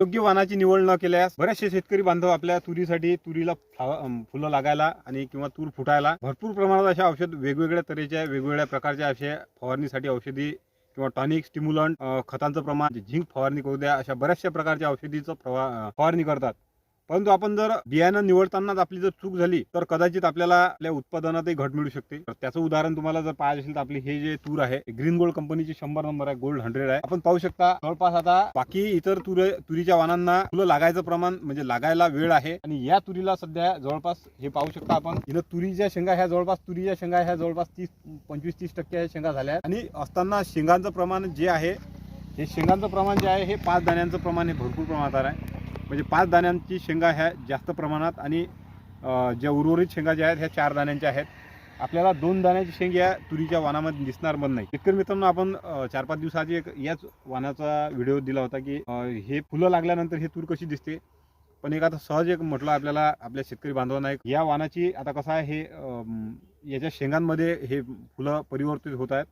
योग्य वाहनाची निवड न केल्यास बरेचसे शेतकरी बांधव आपल्या तुरीसाठी तुरीला फुलं लागायला आणि किंवा तूर फुटायला भरपूर प्रमाणात अशा औषध वेगवेगळ्या तऱ्हेच्या वेगवेगळ्या प्रकारच्या अशा फवारणीसाठी औषधी किंवा टॉनिक स्टिम्युलंट खतांचं प्रमाण झिंक फवारणी करू द्या अशा बऱ्याचशा प्रकारच्या औषधीचं फवारणी करतात. परंतु आपण जर बियाणं निवडतानाच आपली जर चूक झाली तर कदाचित आपल्याला आपल्या उत्पादनातही घट मिळू शकते. तर त्याचं उदाहरण तुम्हाला जर पाहिजे असेल तर आपली हे जे तूर आहे ग्रीन गोल्ड कंपनीची शंभर नंबर आहे गोल्ड हंड्रेड आहे. आपण पाहू शकता जवळपास आता बाकी इतर तुर तुरीच्या वाणांना फुलं लागायचं प्रमाण म्हणजे लागायला वेळ आहे. आणि या तुरीला सध्या जवळपास हे पाहू शकता आपण इथं तुरीच्या शेंगा ह्या जवळपास तुरीच्या शेंगा ह्या जवळपास तीस पंचवीस तीस टक्के ह्या शेंगा झाल्या. आहेत. आणि असताना शेंगांचं प्रमाण जे आहे हे शेंगांचं प्रमाण जे आहे हे पाच दाण्यांचं प्रमाण हे भरपूर प्रमाणात आहे. म्हणजे पाच दाण्यांची शेंगा ह्या जास्त प्रमाणात आणि ज्या उर्वरित शेंगा ज्या आहेत ह्या चार दाण्यांच्या आहेत. आपल्याला दोन दाण्याची शेंग या तुरीच्या वानामध्ये दिसणार पण नाही. शेतकरी मित्रांनो आपण चार पाच दिवसाआधी एक याच वानाचा व्हिडिओ दिला होता की हे फुलं लागल्यानंतर हे तूर कशी दिसते? पण एक आता सहज एक म्हटलं आपल्याला आपल्या शेतकरी बांधवांना एक या वानाची आता कसं आहे हे याच्या शेंगांमध्ये हे फुलं परिवर्तित होत आहेत.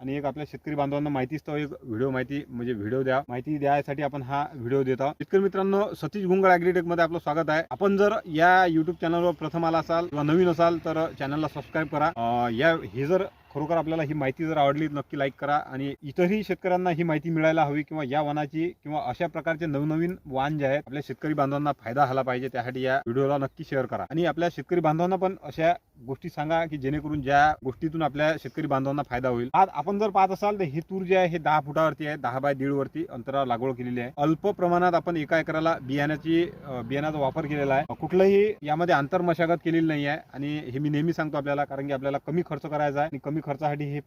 आणि एक आपल्या शेतकरी बांधवांना माहितीच तो एक व्हिडिओ माहिती म्हणजे व्हिडिओ द्या. माहिती द्यायसाठी आपण हा व्हिडिओ देत. आहोत शेतकरी मित्रांनो सतीश गुंगळ ॲग्रीटेकमध्ये आपलं स्वागत आहे. आपण जर या युट्यूब चॅनलवर प्रथम आला असाल किंवा नवीन असाल तर चॅनलला सबस्क्राईब करा. या हे जर खरोखर आपल्याला ही माहिती जर आवडली नक्की लाईक करा आणि इतरही शेतकऱ्यांना ही माहिती मिळायला हवी किंवा या वनाची किंवा अशा प्रकारचे नवनवीन वाहन जे आहेत आपल्या शेतकरी बांधवांना फायदा झाला पाहिजे त्यासाठी या व्हिडिओला नक्की शेअर करा. आणि आपल्या शेतकरी बांधवांना पण अशा गोष्टी सांगा की जेणेकरून ज्या गोष्टीतून आपल्या शेतकरी बांधवांना फायदा होईल. आज आपण जर पाहत असाल तर हे तूर जे आहे हे दहा फुटावरती आहे दहा बाय दीड वरती अंतरावर लागवड केलेली आहे. अल्प प्रमाणात आपण एका एकराला बियाण्याची बियाण्याचा वापर केलेला आहे. कुठलंही यामध्ये आंतर मशागत केलेली नाही आहे आणि हे मी नेहमी सांगतो आपल्याला कारण की आपल्याला कमी खर्च करायचा आहे आणि कमी खर्चासाठी हे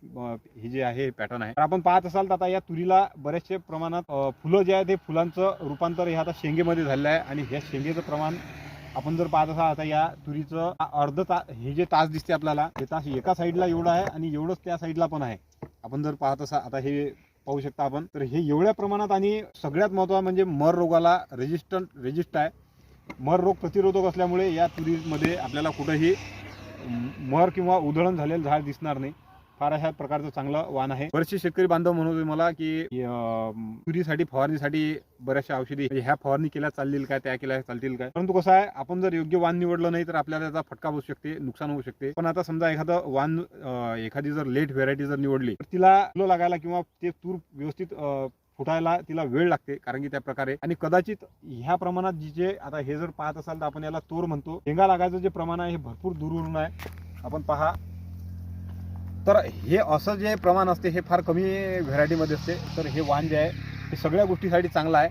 हे जे आहे पॅटर्न आहे. तर आपण पाहत असाल तर आता या तुरीला बरेचसे प्रमाणात फुलं जे आहे ते फुलांचं रूपांतर हे आता शेंगेमध्ये झालेलं आहे. आणि ह्या शेंगेचं प्रमाण आपण जर पाहत असाल आता या तुरीचं अर्ध ता हे जे तास दिसते आपल्याला ते तास एका साईडला एवढं आहे आणि एवढंच त्या साईडला पण आहे. आपण जर पाहत असा आता हे पाहू शकता आपण. तर हे एवढ्या प्रमाणात आणि सगळ्यात महत्त्वाचं म्हणजे मर रोगाला रेजिस्टंट रेजिस्ट आहे. मर रोग प्रतिरोधक असल्यामुळे या तुरीमध्ये आपल्याला कुठंही मर किंवा उधळण झालेलं झाड दिसणार नाही. फार अशा प्रकारचं चांगलं वाण आहे. बरेचसे शेतकरी बांधव म्हणत होते मला की तुरीसाठी फवारणीसाठी बऱ्याचशा औषधी म्हणजे ह्या फवारणी केल्या चालतील काय त्या केल्या चालतील काय? परंतु कसं आहे आपण जर योग्य वाण निवडलं नाही तर आपल्याला त्याचा फटका बसू शकते नुकसान होऊ शकते. पण आता समजा एखादं वाण एखादी जर लेट व्हेरायटी जर निवडली तर तिला फुलं लागायला किंवा ते तूर व्यवस्थित फुटायला तिला वेळ लागते कारण की त्या प्रकारे. आणि कदाचित ह्या प्रमाणात जी जे आता हे जर पाहत असाल तर आपण याला तोर म्हणतो. शेंगा लागायचं जे प्रमाण आहे हे भरपूर दूरवरून आहे. आपण पहा तर हे असं जे प्रमाण असते हे फार कमी व्हेरायटीमध्ये असते. तर हे वाण जे आहे हे सगळ्या गोष्टीसाठी चांगलं आहे.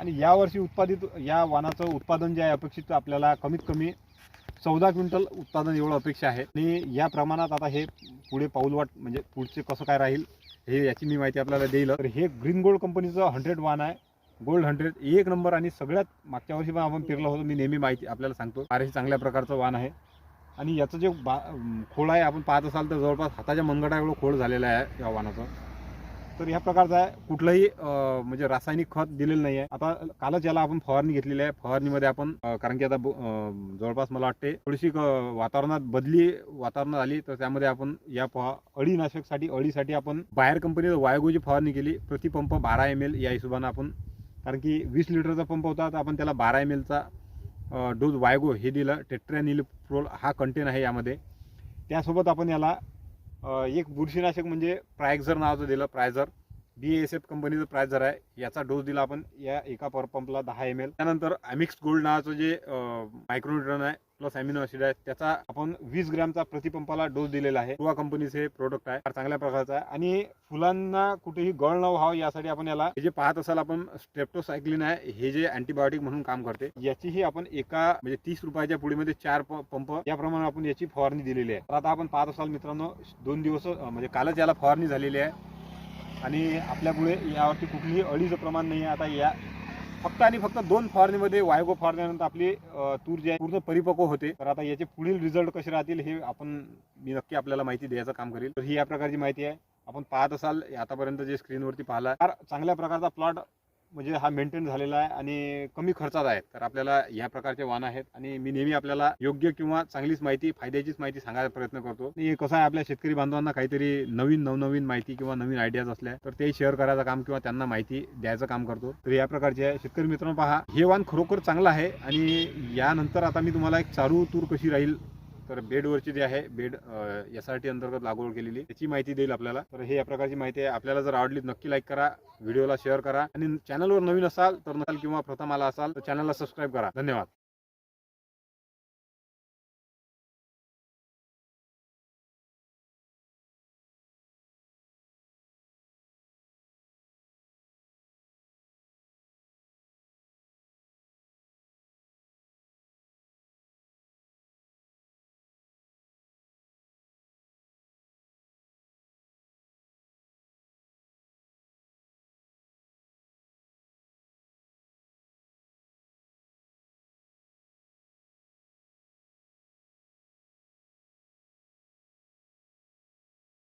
आणि यावर्षी उत्पादित या वाणाचं उत्पादन जे आहे अपेक्षित आपल्याला कमीत कमी चौदा क्विंटल उत्पादन एवढं अपेक्षा आहे. आणि या प्रमाणात आता हे पुढे पाऊलवाट म्हणजे पुढचे कसं काय राहील हे याची मी माहिती आपल्याला देईल. तर हे ग्रीन गोल्ड कंपनीचं हंड्रेड वाण आहे. गोल्ड हंड्रेड एक नंबर. आणि सगळ्यात मागच्या वर्षी पण आपण फिरलो होतो मी नेहमी माहिती आपल्याला सांगतो. फारही चांगल्या प्रकारचं वाण आहे. आणि याचं जे बा खोड आहे आपण पाहत असाल तर जवळपास हाताच्या मनगटाकडं एवढं खोड आहे या वाहनाचं. तर ह्या प्रकारचं आहे. कुठलंही म्हणजे रासायनिक खत दिलेलं नाही आहे आता कालच याला आपण फवारणी घेतलेली आहे. फवारणीमध्ये आपण कारण की आता ब- जवळपास मला वाटते थोडीशी क- वातावरणात बदली वातावरणात आली तर त्यामध्ये आपण या फवा अळीनाशकसाठी अळीसाठी आपण बाहेर कंपनीत वायोगोची फवारणी केली. प्रतिपंप बारा एम एल या हिशोबानं आपण कारण की वीस लिटरचा पंप होता तर आपण त्याला बारा एम एलचा डोज वायगो हे दिलं. टेट्रॅनिलप्रोल हा कंटेन आहे यामध्ये. त्यासोबत आपण याला एक बुरशीनाशक म्हणजे प्रायझर नावाचं दिलं प्रायझर. बी एस एफ कंपनीचं प्रायझर आहे. याचा डोस दिला आपण या एका पॉवर पंपला दहा एम एल त्यानंतर अमिक्स गोल्ड नावाचं जे मायक्रोन्युट्रन आहे प्लस अमिनो ऍसिड आहे त्याचा आपण वीस ग्रॅमचा प्रतिपंपाला डोस दिलेला आहे. रुवा कंपनीचे हे प्रोडक्ट आहे. चांगल्या प्रकारचा आहे. आणि फुलांना कुठेही गळ न व्हावं यासाठी आपण याला हे जे पाहत असाल आपण स्ट्रेप्टोसायक्लिन आहे हे जे अँटीबायोटिक म्हणून काम करते. याचीही आपण एका म्हणजे तीस रुपयाच्या पुढीमध्ये चार पंप याप्रमाणे आपण याची फवारणी दिलेली आहे. तर आता आपण पाहत असाल मित्रांनो दोन दिवस म्हणजे कालच याला फवारणी झालेली आहे. आणि आपल्यामुळे यावरती कुठलीही अळीचं प्रमाण नाही आहे. आता या फक्त आणि फक्त दोन फवारणीमध्ये वायगो फवारण्यानंतर आपली तूर जी आहे पूर्ण परिपक्व होते. तर आता याचे पुढील रिझल्ट कसे राहतील हे आपण मी नक्की आपल्याला माहिती द्यायचं काम करेल. तर ही या प्रकारची माहिती आहे. आपण पाहत असाल आतापर्यंत जे स्क्रीनवरती पाहिला फार चांगल्या प्रकारचा प्लॉट म्हणजे हा मेंटेन झालेला आहे आणि कमी खर्चात आहे तर आपल्याला या प्रकारचे वाहन आहेत आणि मी नेहमी आपल्याला योग्य किंवा चांगलीच माहिती फायद्याचीच माहिती सांगायचा प्रयत्न करतो. आणि कसं आहे आपल्या शेतकरी बांधवांना काहीतरी नवीन नवनवीन माहिती किंवा नवीन आयडियाज असल्या तर ते शेअर करायचं काम किंवा त्यांना माहिती द्यायचं काम करतो. तर या प्रकारचे आहे. शेतकरी मित्रांनो पहा हे वाहन खरोखर चांगलं आहे आणि यानंतर आता मी तुम्हाला एक चारू तूर कशी राहील तर बेडवरची जी आहे बेड एस आर टी अंतर्गत लागवड केलेली त्याची माहिती देईल आपल्याला. तर हे या प्रकारची माहिती आहे. आपल्याला जर आवडली नक्की लाईक करा व्हिडिओला शेअर करा. आणि चॅनलवर नवीन असाल तर नसाल किंवा प्रथम आला असाल तर चॅनलला सबस्क्राईब करा. धन्यवाद.